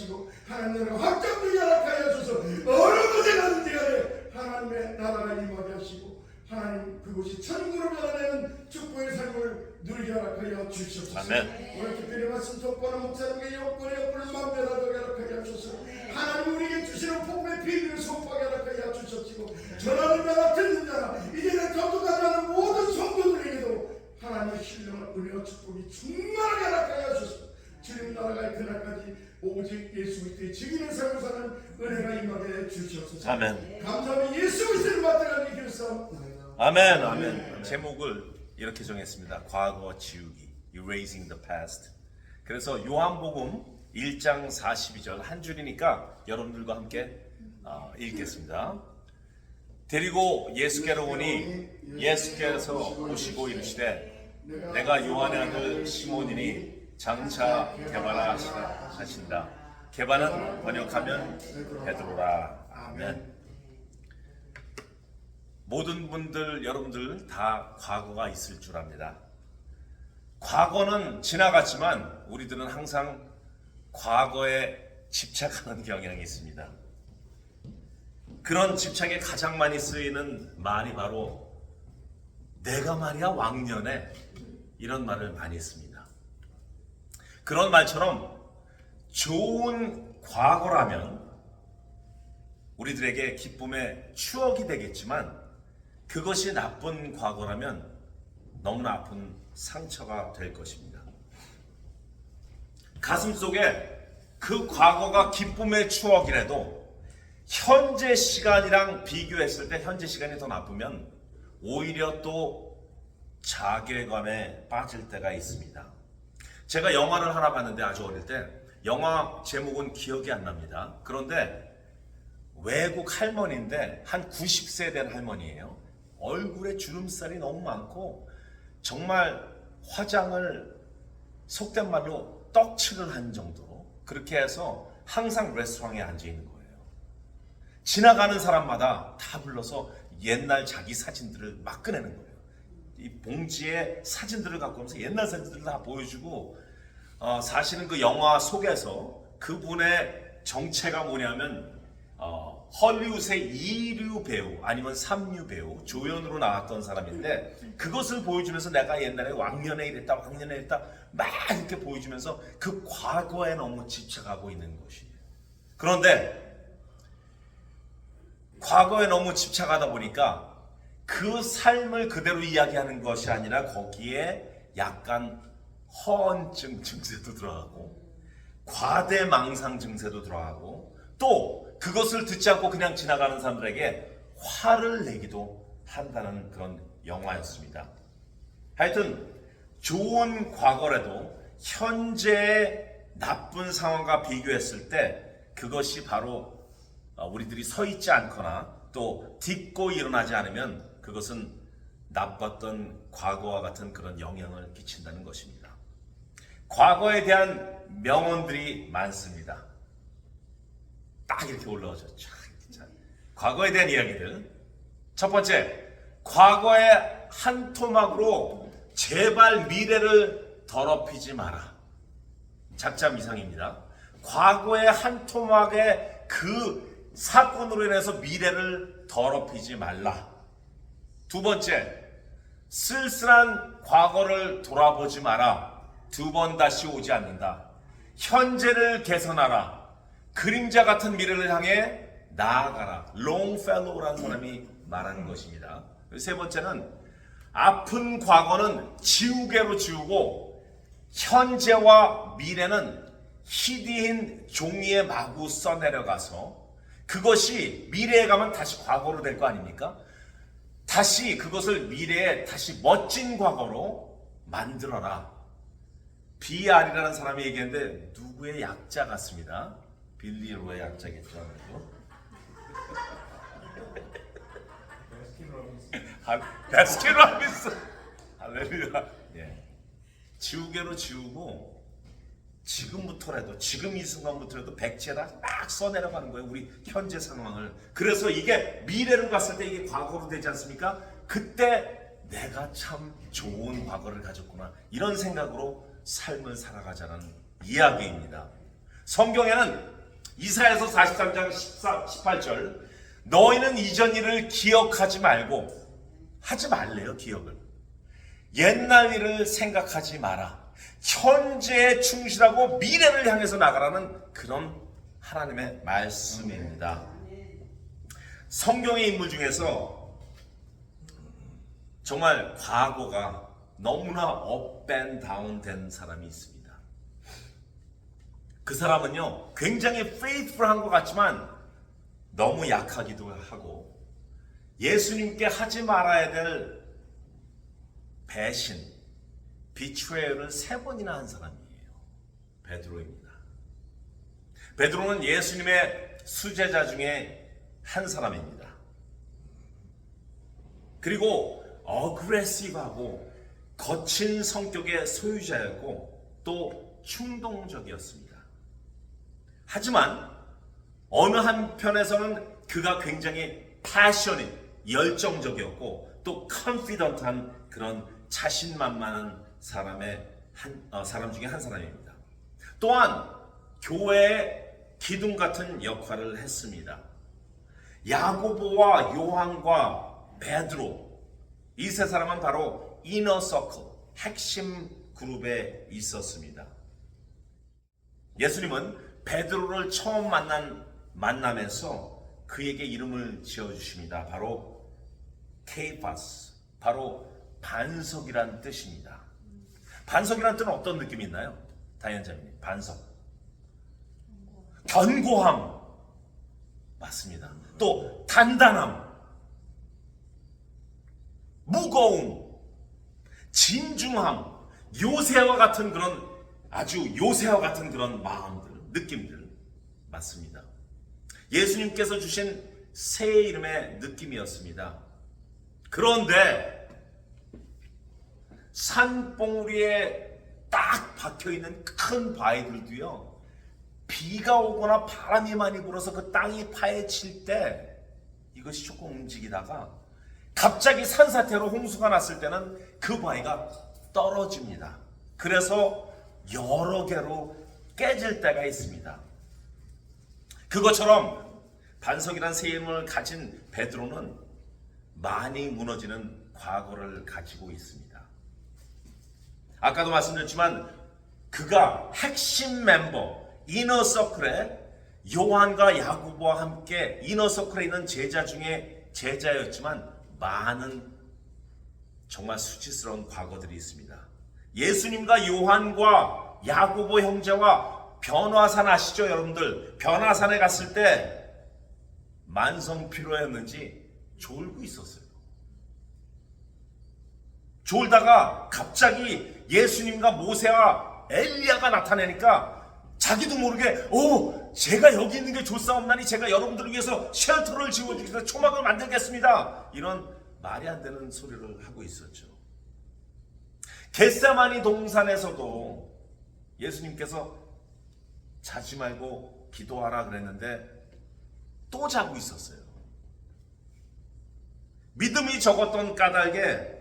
하시고 하나님의 확장도 열악하게 하셔서. 어느 곳에 가든지 간에 하나님의 나라가 임하게 하시고 하나님 그곳이 천국으로 변화되는 축복의 삶을 누리게 하여 주시옵소서. 아멘. 오늘 특별히 말씀 족보는 목사님의 여권의 여권을 맘대로도 열악하게 하셔서. 하나님 우리에게 주시는 복음의 비밀을 소파하게 하여 주셨시고 전하는 자나 듣는 자나 이제는 전도까지 하는 모든 성도들에게도 하나님의 신령한 은혜와 축복이 충만하게 하여 주셔서. 주님 나라가 그날까지 오직 예수 그리스도의 증인의 삶을 사는 은혜가 임하게 해 주시옵소서 아멘. 감사합니다 예수 그리스도를 맡들어가는 길사옵나이다 아멘. 아멘. 제목을 이렇게 정했습니다. 과거 지우기. Erasing the past. 그래서 요한복음 1장 42절 한 줄이니까 여러분들과 함께 어, 읽겠습니다. 데리고 예수께로 오니 예수께서 오시고 이르시되 내가 요한의 아들 시몬이니 장차 개바라 하시라 하신다. 개바는 번역하면 베드로라. 아멘. 모든 분들 여러분들 다 과거가 있을 줄 압니다. 과거는 지나갔지만 우리들은 항상 과거에 집착하는 경향이 있습니다. 그런 집착에 가장 많이 쓰이는 말이 바로 내가 말이야 왕년에 이런 말을 많이 씁니다. 그런 말처럼 좋은 과거라면 우리들에게 기쁨의 추억이 되겠지만 그것이 나쁜 과거라면 너무나 아픈 상처가 될 것입니다. 가슴 속에 그 과거가 기쁨의 추억이라도 현재 시간이랑 비교했을 때 현재 시간이 더 나쁘면 오히려 또 자괴감에 빠질 때가 있습니다. 제가 영화를 하나 봤는데 아주 어릴 때 영화 제목은 기억이 안 납니다. 그런데 외국 할머니인데 한 90세 된 할머니예요. 얼굴에 주름살이 너무 많고 정말 화장을 속된 말로 떡칠을 한 정도로 그렇게 해서 항상 레스토랑에 앉아 있는 거예요. 지나가는 사람마다 다 불러서 옛날 자기 사진들을 막 꺼내는 거예요. 이 봉지에 사진들을 갖고 오면서 옛날 사진들을 다 보여주고 어, 사실은 그 영화 속에서 그분의 정체가 뭐냐면 어, 헐리우드의 2류 배우 아니면 3류 배우 조연으로 나왔던 사람인데 그것을 보여주면서 내가 옛날에 왕년에 이랬다 왕년에 이랬다 막 이렇게 보여주면서 그 과거에 너무 집착하고 있는 것이에요. 그런데 과거에 너무 집착하다 보니까 그 삶을 그대로 이야기하는 것이 아니라 거기에 약간 허언증 증세도 들어가고 과대망상 증세도 들어가고 또 그것을 듣지 않고 그냥 지나가는 사람들에게 화를 내기도 한다는 그런 영화였습니다. 하여튼 좋은 과거라도 현재의 나쁜 상황과 비교했을 때 그것이 바로 어, 우리들이 서 있지 않거나 또 딛고 일어나지 않으면 그것은 나빴던 과거와 같은 그런 영향을 끼친다는 것입니다. 과거에 대한 명언들이 많습니다. 딱 이렇게 올라오죠. 과거에 대한 이야기들. 첫 번째, 과거의 한 토막으로 제발 미래를 더럽히지 마라. 작자 미상입니다. 과거의 한 토막의 그 사건으로 인해서 미래를 더럽히지 말라. 두 번째, 쓸쓸한 과거를 돌아보지 마라. 두 번 다시 오지 않는다. 현재를 개선하라. 그림자 같은 미래를 향해 나아가라. 롱펠로우라는 사람이 말하는 것입니다. 세 번째는 아픈 과거는 지우개로 지우고 현재와 미래는 희디인 종이에 마구 써내려가서 그것이 미래에 가면 다시 과거로 될 거 아닙니까? 다시 그것을 미래에 다시 멋진 과거로 만들어라. 비알이라는 사람이 얘기했는데 누구의 약자 같습니다. 빌리 로의 약자겠죠. 아무래도. 하- 베스킨 라빈스. 할렐루야. 예. 지우개로 지우고 지금부터라도 지금 이 순간부터라도 백지에다 막 써내려가는 거예요. 우리 현재 상황을. 그래서 이게 미래로 갔을 때 이게 과거로 되지 않습니까? 그때 내가 참 좋은 과거를 가졌구나. 이런 생각으로 삶을 살아가자는 이야기입니다. 성경에는 이사야서 43장 14, 18절 너희는 이전 일을 기억하지 말고 하지 말래요 기억을 옛날 일을 생각하지 마라 현재에 충실하고 미래를 향해서 나가라는 그런 하나님의 말씀입니다 성경의 인물 중에서 정말 과거가 너무나 업앤 다운 된 사람이 있습니다. 그 사람은요, 굉장히 faithful한 것 같지만 너무 약하기도 하고 예수님께 하지 말아야 될 배신, 비추회를 세 번이나 한 사람이에요. 베드로입니다. 베드로는 예수님의 수제자 중에 한 사람입니다. 그리고 어그레시브하고 거친 성격의 소유자였고 또 충동적이었습니다. 하지만 어느 한편에서는 그가 굉장히 패셔닛, 열정적이었고 또 컨피던트한 그런 자신만만한 사람의 한 어, 사람 중에 한 사람입니다. 또한 교회의 기둥 같은 역할을 했습니다. 야고보와 요한과 베드로 이 세 사람은 바로 이너 서클 핵심 그룹에 있었습니다. 예수님은 베드로를 처음 만난 만남에서 그에게 이름을 지어 주십니다. 바로 케이파스, 바로 반석이란 뜻입니다. 반석이란 뜻은 어떤 느낌이 있나요? 다현자님, 반석. 견고함. 맞습니다. 또 단단함, 무거움, 진중함, 요새와 같은 그런 아주 요새와 같은 그런 마음들, 느낌들 맞습니다. 예수님께서 주신 새 이름의 느낌이었습니다. 그런데 산봉우리에 딱 박혀 있는 큰 바위들도요. 비가 오거나 바람이 많이 불어서 그 땅이 파헤칠 때 이것이 조금 움직이다가 갑자기 산사태로 홍수가 났을 때는 그 바위가 떨어집니다. 그래서 여러 개로 깨질 때가 있습니다. 그것처럼 반석이란 새 이름을 가진 베드로는 많이 무너지는 과거를 가지고 있습니다. 아까도 말씀드렸지만 그가 핵심 멤버 이너 서클에 요한과 야고보와 함께 이너 서클에 있는 제자 중에 제자였지만 많은 정말 수치스러운 과거들이 있습니다. 예수님과 요한과 야고보 형제와 변화산 아시죠, 여러분들? 변화산에 갔을 때 만성 피로였는지 졸고 있었어요. 졸다가 갑자기 예수님과 모세와 엘리야가 나타나니까 자기도 모르게 오 제가 여기 있는 게 좋사옵나니 제가 여러분들을 위해서 쉘터를 지어주겠습니다. 초막을 만들겠습니다. 이런 말이 안 되는 소리를 하고 있었죠. 겟세마니 동산에서도 예수님께서 자지 말고 기도하라 그랬는데 또 자고 있었어요. 믿음이 적었던 까닭에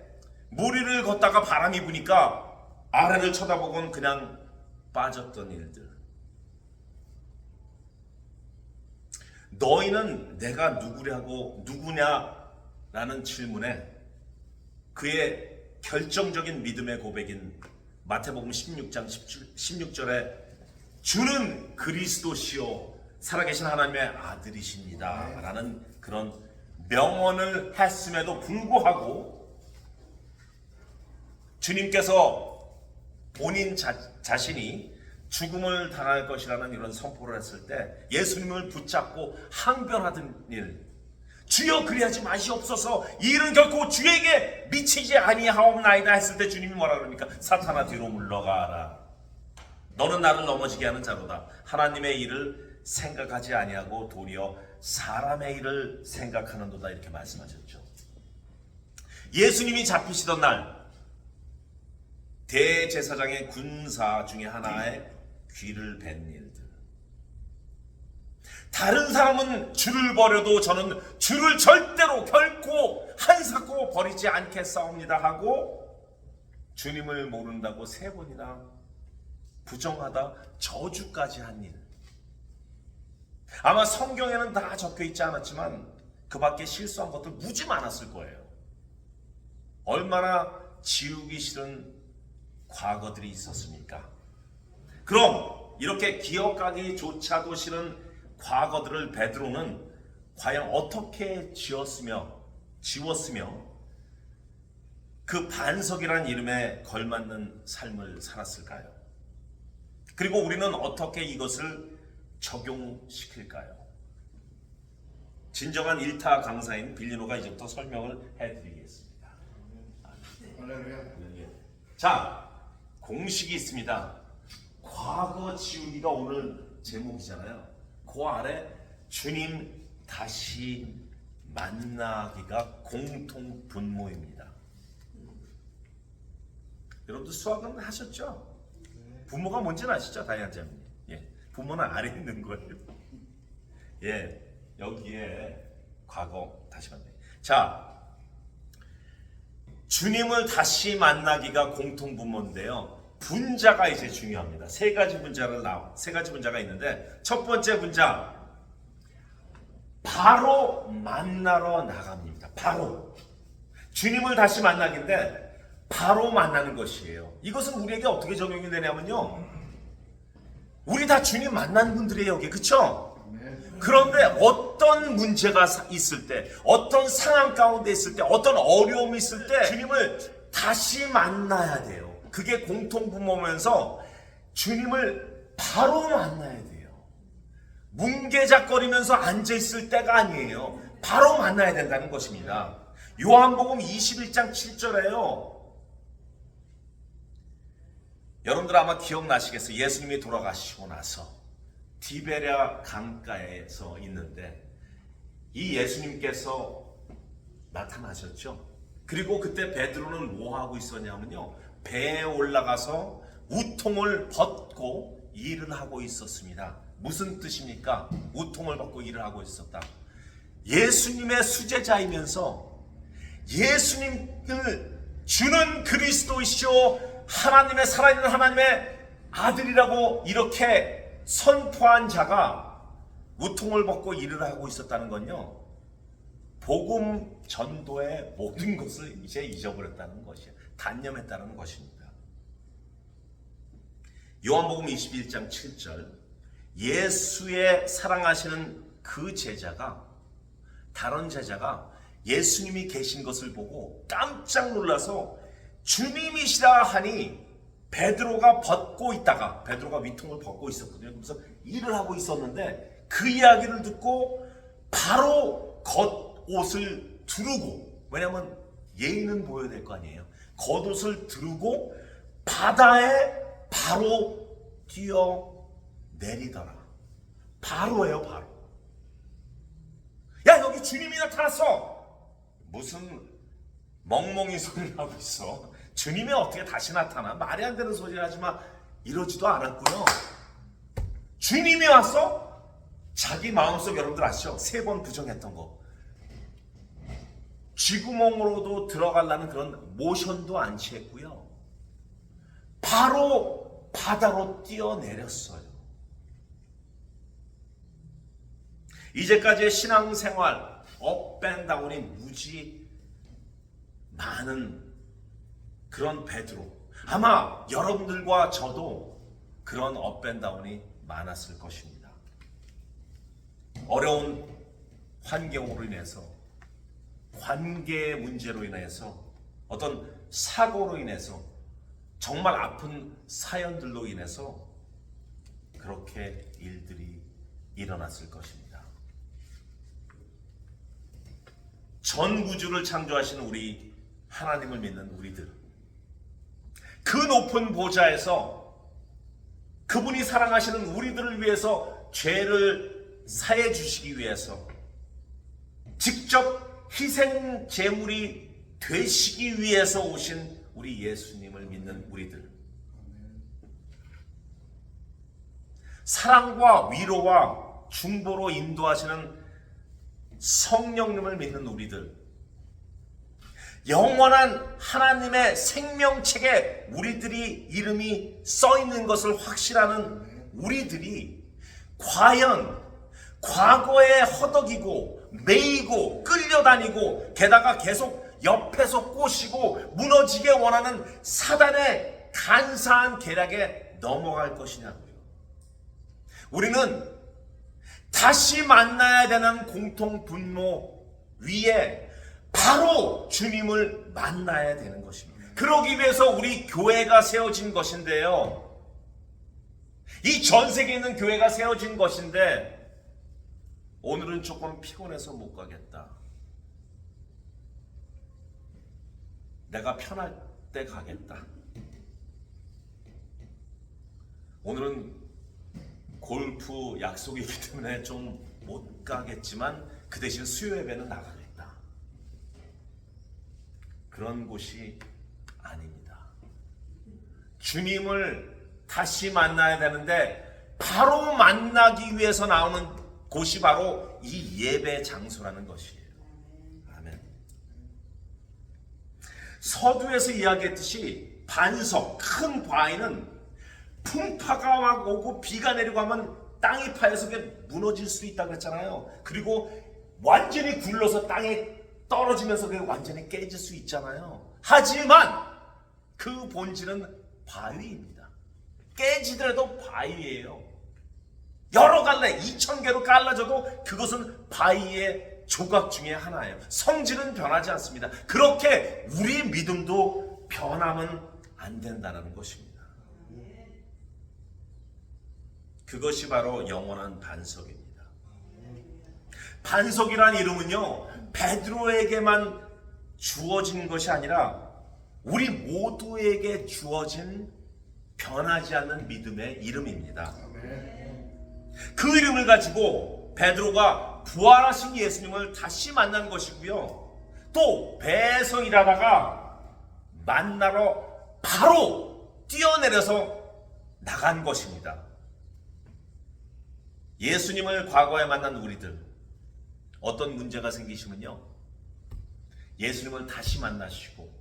무리를 걷다가 바람이 부니까 아래를 쳐다보곤 그냥 빠졌던 일들. 너희는 내가 누구냐고 누구냐라는 질문에 그의 결정적인 믿음의 고백인 마태복음 16장 16절에 주는 그리스도시요 살아계신 하나님의 아들이십니다라는 그런 명언을 했음에도 불구하고 주님께서 본인 자, 자신이 죽음을 당할 것이라는 이런 선포를 했을 때 예수님을 붙잡고 항변하던 일. 주여 그리하지 마시옵소서. 이 일은 결코 주에게 미치지 아니하옵나이다 했을 때 주님이 뭐라 그럽니까? 사탄아 뒤로 물러가라. 너는 나를 넘어지게 하는 자로다. 하나님의 일을 생각하지 아니하고 도리어 사람의 일을 생각하는도다 이렇게 말씀하셨죠. 예수님이 잡히시던 날 대제사장의 군사 중에 하나의 귀를 벤 일들. 다른 사람은 줄을 버려도 저는 줄을 절대로 결코 한사코 버리지 않겠사옵니다 하고 주님을 모른다고 세 번이나 부정하다 저주까지 한 일. 아마 성경에는 다 적혀 있지 않았지만 그 밖에 실수한 것들 무지 많았을 거예요. 얼마나 지우기 싫은 과거들이 있었습니까? 그럼 이렇게 기억하기조차도 싫은 과거들을 베드로는 과연 어떻게 지었으며 지웠으며 그 반석이라는 이름에 걸맞는 삶을 살았을까요? 그리고 우리는 어떻게 이것을 적용시킬까요? 진정한 일타 강사인 빌리노가 이제부터 설명을 해드리겠습니다. 자, 공식이 있습니다. 과거 지우기가 오늘 제목이잖아요. 그 아래 주님 다시 만나기가 공통 분모입니다. 여러분들 수학은 하셨죠? 부모가 뭔지는 아시죠? 다이아자님. 예. 부모는 아래 있는 거예요. 예. 여기에 과거 다시 만나. 자, 주님을 다시 만나기가 공통 분모인데요. 분자가 이제 중요합니다. 세 가지 분자를 나와 세 가지 분자가 있는데 첫 번째 분자 바로 만나러 나갑니다. 바로 주님을 다시 만나기인데 바로 만나는 것이에요. 이것은 우리에게 어떻게 적용이 되냐면요. 우리 다 주님 만난 분들이에요, 여기 그쵸? 그런데 어떤 문제가 사- 있을 때, 어떤 상황 가운데 있을 때, 어떤 어려움이 있을 때 주님을 다시 만나야 돼요. 그게 공통분모면서 주님을 바로 만나야 돼요. 뭉개작거리면서 앉아 있을 때가 아니에요. 바로 만나야 된다는 것입니다. 요한복음 21장 7절에요. 여러분들 아마 기억나시겠어요. 예수님이 돌아가시고 나서 디베랴 강가에서 있는데 이 예수님께서 나타나셨죠. 그리고 그때 베드로는 뭐 하고 있었냐면요. 배에 올라가서 우통을 벗고 일을 하고 있었습니다. 무슨 뜻입니까? 우통을 벗고 일을 하고 있었다. 예수님의 수제자이면서 예수님을 주는 그리스도이시오 하나님의 살아있는 하나님의 아들이라고 이렇게 선포한 자가 우통을 벗고 일을 하고 있었다는 건요. 복음 전도의 모든 것을 이제 잊어버렸다는 것이에요. 단념했다는 것입니다. 요한복음 21장 7절 예수의 사랑하시는 그 제자가 다른 제자가 예수님이 계신 것을 보고 깜짝 놀라서 주님이시라 하니 베드로가 벗고 있다가 베드로가 위통을 벗고 있었거든요. 그래서 일을 하고 있었는데 그 이야기를 듣고 바로 겉옷을 두르고 왜냐하면 예의는 보여야 될 거 아니에요. 겉옷을 두르고 바다에 바로 뛰어 내리더라. 바로예요, 바로. 야 여기 주님이 나타났어. 무슨 멍멍이 소리를 하고 있어. 주님이 어떻게 다시 나타나? 말이 안 되는 소리 하지 마. 이러지도 않았고요. 주님이 왔어? 자기 마음속 여러분들 아시죠? 세 번 부정했던 거. 쥐구멍으로도 들어가려는 그런 모션도 안 취했고요. 바로 바다로 뛰어내렸어요. 이제까지의 신앙생활 업앤다운이 무지 많은 그런 베드로 아마 여러분들과 저도 그런 업앤다운이 많았을 것입니다. 어려운 환경으로 인해서 관계의 문제로 인해서 어떤 사고로 인해서 정말 아픈 사연들로 인해서 그렇게 일들이 일어났을 것입니다. 전 구주를 창조하신 우리 하나님을 믿는 우리들 그 높은 보좌에서 그분이 사랑하시는 우리들을 위해서 죄를 사해 주시기 위해서 직접 희생 제물이 되시기 위해서 오신 우리 예수님을 믿는 우리들. 사랑과 위로와 중보로 인도하시는 성령님을 믿는 우리들. 영원한 하나님의 생명책에 우리들이 이름이 써 있는 것을 확실하는 우리들이 과연 과거에 허덕이고 매이고 끌려다니고 게다가 계속 옆에서 꼬시고 무너지게 원하는 사단의 간사한 계략에 넘어갈 것이냐고요. 우리는 다시 만나야 되는 공통 분노 위에 바로 주님을 만나야 되는 것입니다. 그러기 위해서 우리 교회가 세워진 것인데요. 이 전 세계에 있는 교회가 세워진 것인데 오늘은 조금 피곤해서 못 가겠다. 내가 편할 때 가겠다. 오늘은 골프 약속이 있기 때문에 좀 못 가겠지만 그 대신 수요 예배는 나가겠다. 그런 곳이 아닙니다. 주님을 다시 만나야 되는데 바로 만나기 위해서 나오는 곳이 바로 이 예배 장소라는 것이에요. 아멘. 서두에서 이야기했듯이 반석, 큰 바위는 풍파가 막 오고 비가 내리고 하면 땅이 파여서 무너질 수 있다고 했잖아요. 그리고 완전히 굴러서 땅에 떨어지면서 그게 완전히 깨질 수 있잖아요. 하지만 그 본질은 바위입니다. 깨지더라도 바위예요. 여러 갈래 2천 개로 갈라져도 그것은 바위의 조각 중에 하나예요. 성질은 변하지 않습니다. 그렇게 우리 믿음도 변하면 안 된다는 것입니다. 그것이 바로 영원한 반석입니다. 반석이란 이름은요, 베드로에게만 주어진 것이 아니라 우리 모두에게 주어진 변하지 않는 믿음의 이름입니다. 그 이름을 가지고 베드로가 부활하신 예수님을 다시 만난 것이고요. 또 배성이라다가 만나러 바로 뛰어내려서 나간 것입니다. 예수님을 과거에 만난 우리들 어떤 문제가 생기시면요. 예수님을 다시 만나시고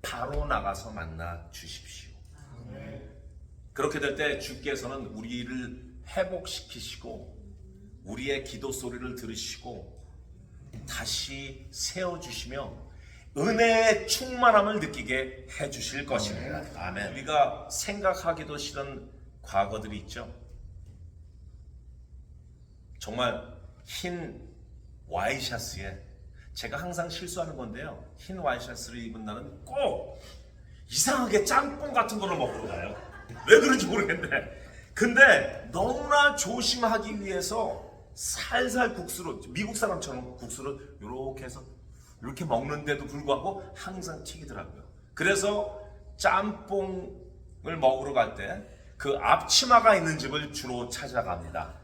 바로 나가서 만나 주십시오. 그렇게 될 때 주께서는 우리를 회복시키시고 우리의 기도 소리를 들으시고 다시 세워 주시며 은혜의 충만함을 느끼게 해 주실 것입니다. 아멘. 우리가 생각하기도 싫은 과거들이 있죠. 정말 흰 와이셔츠에 제가 항상 실수하는 건데요. 흰 와이셔츠를 입은 날은 꼭 이상하게 짬뽕 같은 거를 먹으러 가요. 왜 그런지 모르겠는데. 근데 너무나 조심하기 위해서 살살 국수로 미국 사람처럼 국수를 이렇게 해서 이렇게 먹는데도 불구하고 항상 튀기더라고요. 그래서 짬뽕을 먹으러 갈 때 그 앞치마가 있는 집을 주로 찾아갑니다.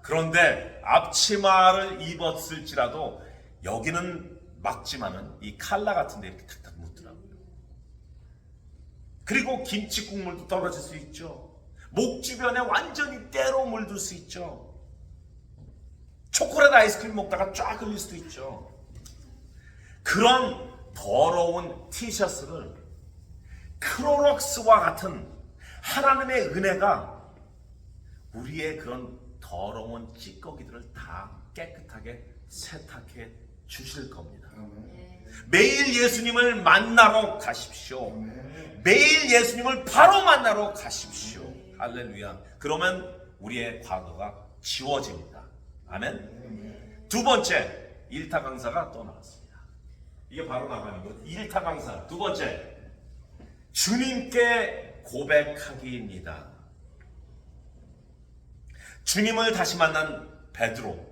그런데 앞치마를 입었을지라도 여기는 막지만은 이 칼라 같은데 이렇게 탁탁 묻더라고요. 그리고 김치 국물도 떨어질 수 있죠. 목 주변에 완전히 때로 물들 수 있죠. 초콜릿 아이스크림 먹다가 쫙 흘릴 수도 있죠. 그런 더러운 티셔츠를 크로럭스와 같은 하나님의 은혜가 우리의 그런 더러운 찌꺼기들을 다 깨끗하게 세탁해 주실 겁니다. 매일 예수님을 만나러 가십시오. 매일 예수님을 바로 만나러 가십시오. 할렐루야. 그러면 우리의 과거가 지워집니다. 아멘. 두 번째, 일타 강사가 또 나왔습니다. 이게 바로 나가는 것. 일타 강사. 두 번째, 주님께 고백하기입니다. 주님을 다시 만난 베드로.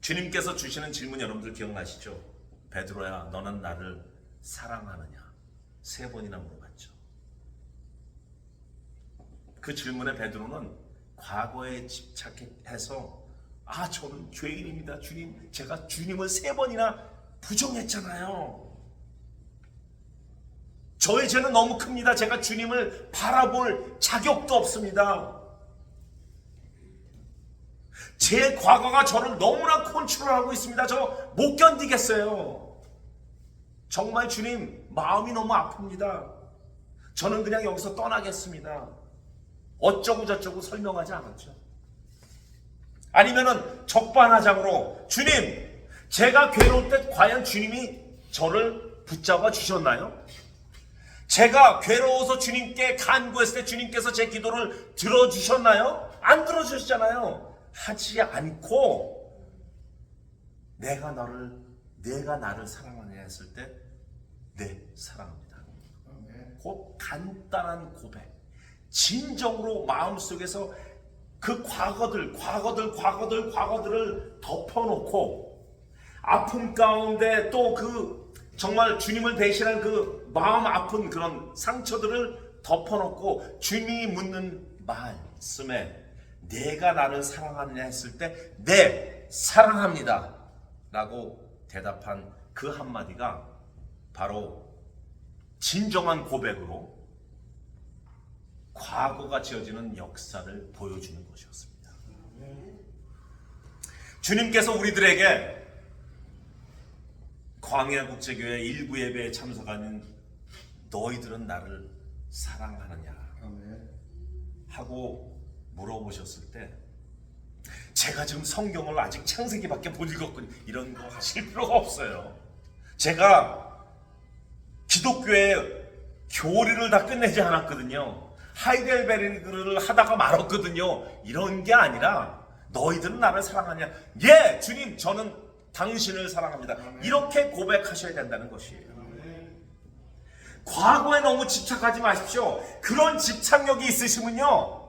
주님께서 주시는 질문 여러분들 기억나시죠? 베드로야, 너는 나를 사랑하느냐? 세 번이나 물어봤죠. 그 질문에 베드로는 과거에 집착해서 아, 저는 죄인입니다. 주님, 제가 주님을 세 번이나 부정했잖아요. 저의 죄는 너무 큽니다. 제가 주님을 바라볼 자격도 없습니다. 제 과거가 저를 너무나 컨트롤하고 있습니다. 저 못 견디겠어요. 정말 주님 마음이 너무 아픕니다. 저는 그냥 여기서 떠나겠습니다. 어쩌고 저쩌고 설명하지 않았죠. 아니면은 적반하장으로 주님, 제가 괴로울 때 과연 주님이 저를 붙잡아 주셨나요? 제가 괴로워서 주님께 간구했을 때 주님께서 제 기도를 들어주셨나요? 안 들어주셨잖아요. 하지 않고 내가 너를 내가 나를 사랑하냐 했을 때 네, 사랑합니다. 곧 간단한 고백. 진정으로 마음속에서 그 과거들, 과거들, 과거들, 과거들을 덮어놓고 아픔 가운데 또 그 정말 주님을 대신한 그 마음 아픈 그런 상처들을 덮어놓고 주님이 묻는 말씀에 내가 나를 사랑하느냐 했을 때 네, 사랑합니다. 라고 대답한 그 한마디가 바로 진정한 고백으로 과거가 지어지는 역사를 보여주는 것이었습니다. 주님께서 우리들에게 광야 국제교회 일부 예배에 참석하는 너희들은 나를 사랑하느냐. 하고 물어보셨을 때 제가 지금 성경을 아직 창세기밖에 못 읽었군요. 이런 거 하실 필요가 없어요. 제가 기독교의 교리를 다 끝내지 않았거든요. 하이델베르그를 하다가 말았거든요. 이런 게 아니라 너희들은 나를 사랑하냐? 예, 주님, 저는 당신을 사랑합니다. 이렇게 고백하셔야 된다는 것이에요. 과거에 너무 집착하지 마십시오. 그런 집착력이 있으시면요.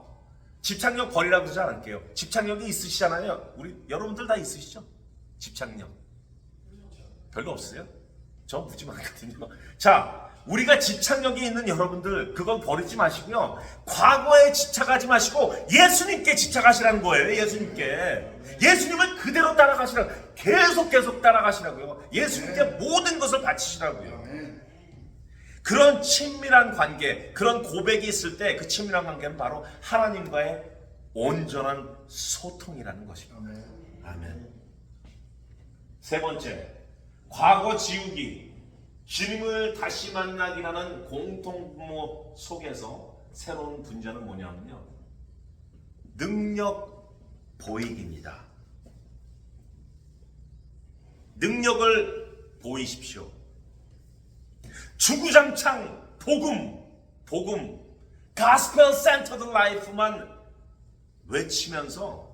집착력 버리라고 그러지 않을게요. 집착력이 있으시잖아요. 우리 여러분들 다 있으시죠? 집착력. 별로 없어요? 저 무지 많거든요. 자, 우리가 집착력이 있는 여러분들 그건 버리지 마시고요. 과거에 집착하지 마시고 예수님께 집착하시라는 거예요. 예수님께. 예수님을 그대로 따라가시라. 계속 계속 따라가시라고요. 예수님께 모든 것을 바치시라고요. 아멘. 그런 친밀한 관계, 그런 고백이 있을 때 그 친밀한 관계는 바로 하나님과의 온전한 소통이라는 것입니다. 아멘. 아멘. 세 번째, 과거 지우기. 주님을 다시 만나기라는 공통부모 속에서 새로운 분자는 뭐냐면요. 능력 보이기입니다. 능력을 보이십시오. 주구장창 복음, 복음, 가스펠 센터드 라이프만 외치면서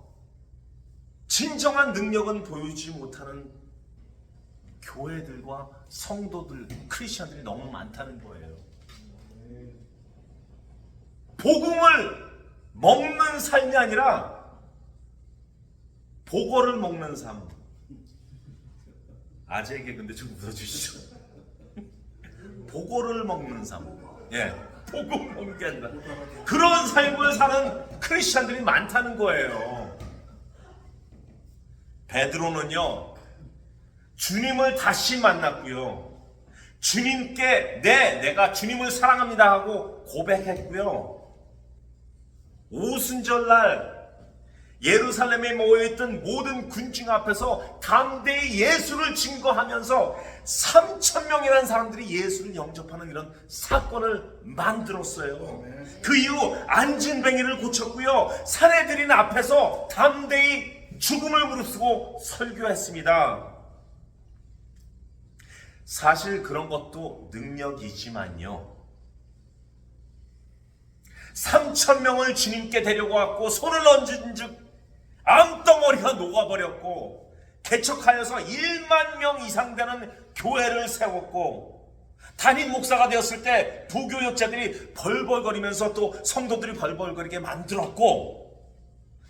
진정한 능력은 보여주지 못하는 교회들과 성도들, 크리스천들이 너무 많다는 거예요. 복음을 먹는 삶이 아니라 보고를 먹는 삶. 아재에게 근데 좀 묻어주시죠. 보고를 먹는 삶. 예. 복음 먹는 게 아니라 그런 삶을 사는 크리스천들이 많다는 거예요. 베드로는요. 주님을 다시 만났고요. 주님께 네, 내가 주님을 사랑합니다 하고 고백했고요. 오순절날 예루살렘에 모여있던 모든 군중 앞에서 담대히 예수를 증거하면서 3천 명이라는 사람들이 예수를 영접하는 이런 사건을 만들었어요. 그 이후 안진뱅이를 고쳤고요. 사내들인 앞에서 담대히 죽음을 무릅쓰고 설교했습니다. 사실 그런 것도 능력이지만요. 3천 명을 주님께 데려왔고 손을 얹은 즉 암덩어리가 녹아버렸고 개척하여서 1만 명 이상 되는 교회를 세웠고 담임 목사가 되었을 때 부교역자들이 벌벌거리면서 또 성도들이 벌벌거리게 만들었고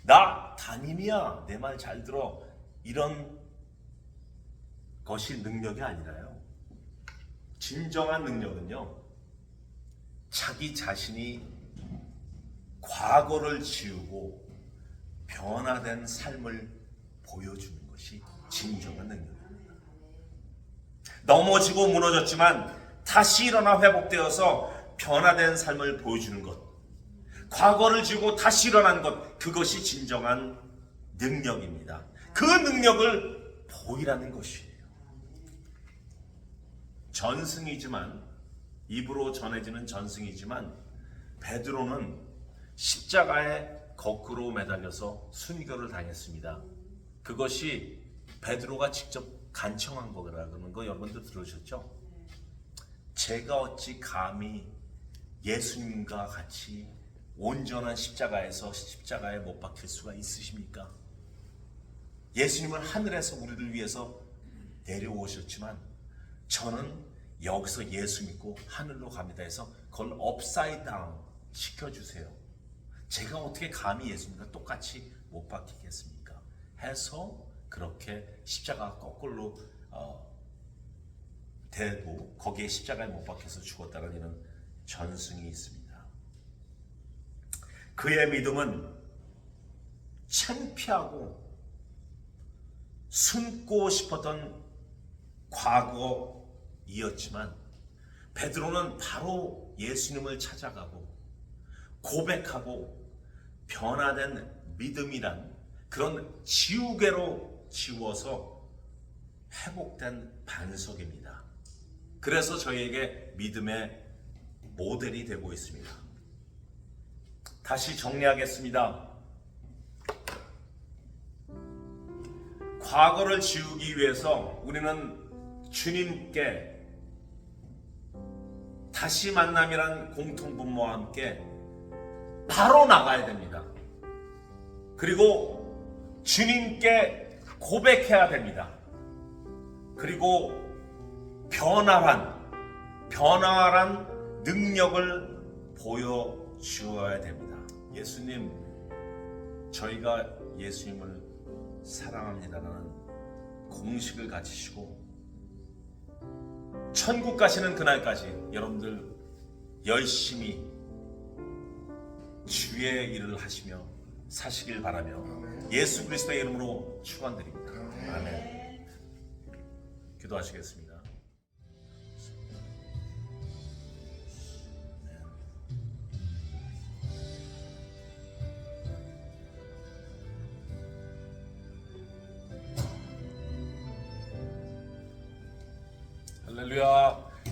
나 담임이야. 내 말 잘 들어. 이런 것이 능력이 아니라요 진정한 능력은요 자기 자신이 과거를 지우고 변화된 삶을 보여주는 것이 진정한 능력입니다. 넘어지고 무너졌지만 다시 일어나 회복되어서 변화된 삶을 보여주는 것. 과거를 지우고 다시 일어나는 것. 그것이 진정한 능력입니다. 그 능력을 보이라는 것이에요. 전승이지만 입으로 전해지는 전승이지만 베드로는 십자가에 거꾸로 매달려서 순교를 당했습니다. 그것이 베드로가 직접 간청한 거라는 거 여러분들 들으셨죠? 제가 어찌 감히 예수님과 같이 온전한 십자가에서 십자가에 못 박힐 수가 있으십니까? 예수님은 하늘에서 우리를 위해서 내려오셨지만 저는 여기서 예수 믿고 하늘로 갑니다 해서 그걸 업사이드 다운 시켜주세요. 제가 어떻게 감히 예수님과 똑같이 못 박히겠습니까? 해서 그렇게 십자가 거꾸로 어, 대고 거기에 십자가에 못 박혀서 죽었다는 이런 전승이 있습니다. 그의 믿음은 창피하고 숨고 싶었던 과거 이었지만 베드로는 바로 예수님을 찾아가고 고백하고 변화된 믿음이란 그런 지우개로 지워서 회복된 반석입니다. 그래서 저희에게 믿음의 모델이 되고 있습니다. 다시 정리하겠습니다. 과거를 지우기 위해서 우리는 주님께 다시 만남이란 공통분모와 함께 바로 나가야 됩니다. 그리고 주님께 고백해야 됩니다. 그리고 변화한 변화한 능력을 보여주어야 됩니다. 예수님, 저희가 예수님을 사랑합니다라는 공식을 가지시고 천국 가시는 그날까지 여러분들 열심히 주의 일을 하시며 사시길 바라며 예수 그리스도의 이름으로 축원드립니다. 아멘. 기도하시겠습니다.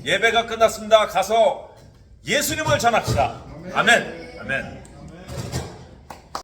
예배가 끝났습니다. 가서 예수님을 전합시다. 아멘. 아멘.